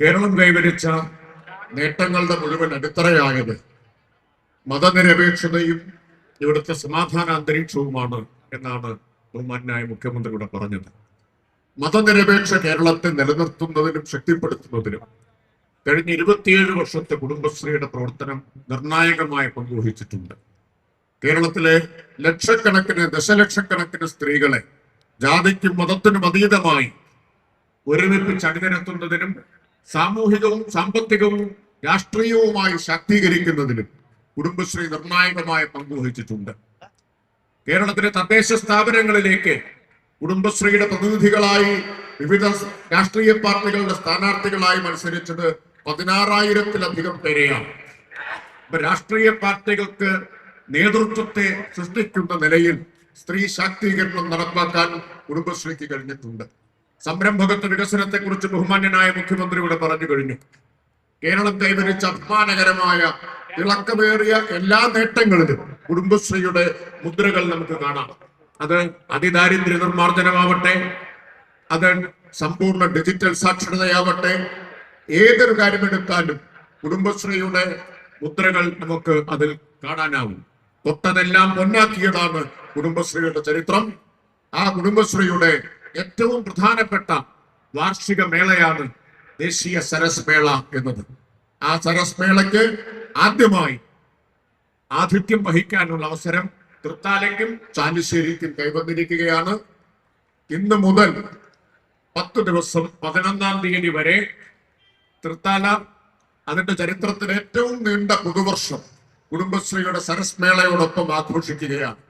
കേരളം കൈവരിച്ച നേട്ടങ്ങളുടെ മുഴുവൻ അടിത്തറയായത് മതനിരപേക്ഷതയും ഇവിടുത്തെ സമാധാന അന്തരീക്ഷവുമാണ് എന്നാണ് ബഹുമാനായ മുഖ്യമന്ത്രിയുടെ പറഞ്ഞത്. മതനിരപേക്ഷ കേരളത്തെ നിലനിർത്തുന്നതിനും ശക്തിപ്പെടുത്തുന്നതിനും കഴിഞ്ഞ ഇരുപത്തിയേഴ് വർഷത്തെ കുടുംബശ്രീയുടെ പ്രവർത്തനം നിർണായകമായി പങ്കുവഹിച്ചിട്ടുണ്ട്. കേരളത്തിലെ ലക്ഷക്കണക്കിന് ദശലക്ഷക്കണക്കിന് സ്ത്രീകളെ ജാതിക്കും മതത്തിനും അതീതമായി ഒരുമിപ്പിച്ച് അണിനിരത്തുന്നതിനും സാമൂഹികവും സാമ്പത്തികവും രാഷ്ട്രീയവുമായി ശാക്തീകരിക്കുന്നതിലും കുടുംബശ്രീ നിർണായകമായ പങ്കുവഹിച്ചിട്ടുണ്ട് കേരളത്തിലെ തദ്ദേശ സ്ഥാപനങ്ങളിലേക്ക് കുടുംബശ്രീയുടെ പ്രതിനിധികളായി വിവിധ രാഷ്ട്രീയ പാർട്ടികളുടെ സ്ഥാനാർത്ഥികളായി മത്സരിച്ചത് പതിനാറായിരത്തിലധികം പേരെയാണ്. ഇപ്പൊ രാഷ്ട്രീയ പാർട്ടികൾക്ക് നേതൃത്വത്തെ സൃഷ്ടിക്കുന്ന നിലയിൽ സ്ത്രീ ശാക്തീകരണം നടപ്പാക്കാൻ കുടുംബശ്രീക്ക് കഴിഞ്ഞിട്ടുണ്ട്. സംരംഭകത്വ വികസനത്തെ കുറിച്ച് ബഹുമാന്യനായ മുഖ്യമന്ത്രി ഇവിടെ പറഞ്ഞു കഴിഞ്ഞു. കേരളം കൈവരിച്ച അഭിമാനകരമായ തിളക്കമേറിയ എല്ലാ നേട്ടങ്ങളിലും കുടുംബശ്രീയുടെ മുദ്രകൾ നമുക്ക് കാണാം. അത് അതിദാരിദ്ര്യ നിർമ്മാർജനമാവട്ടെ അത് സമ്പൂർണ ഡിജിറ്റൽ സാക്ഷരതയാവട്ടെ ഏതൊരു കാര്യമെടുത്താലും കുടുംബശ്രീയുടെ മുദ്രകൾ നമുക്ക് അതിൽ കാണാനാവും. തൊട്ടതെല്ലാം പൊന്നാക്കിയതാണ് കുടുംബശ്രീയുടെ ചരിത്രം. ആ കുടുംബശ്രീയുടെ ഏറ്റവും പ്രധാനപ്പെട്ട വാർഷിക മേളയാണ് ദേശീയ സരസ് മേള എന്നത്. ആ സരസ് മേളയ്ക്ക് ആദ്യമായി ആതിഥ്യം വഹിക്കാനുള്ള അവസരം തൃത്താലയ്ക്കും ചാലിശ്ശേരിക്കും കൈവന്നിരിക്കുകയാണ്. ഇന്ന് മുതൽ പത്ത് ദിവസം പതിനൊന്നാം തീയതി വരെ തൃത്താല അതിന്റെ ചരിത്രത്തിലെ ഏറ്റവും നീണ്ട പുതുവർഷം കുടുംബശ്രീയുടെ സരസ് മേളയോടൊപ്പം ആഘോഷിക്കുകയാണ്.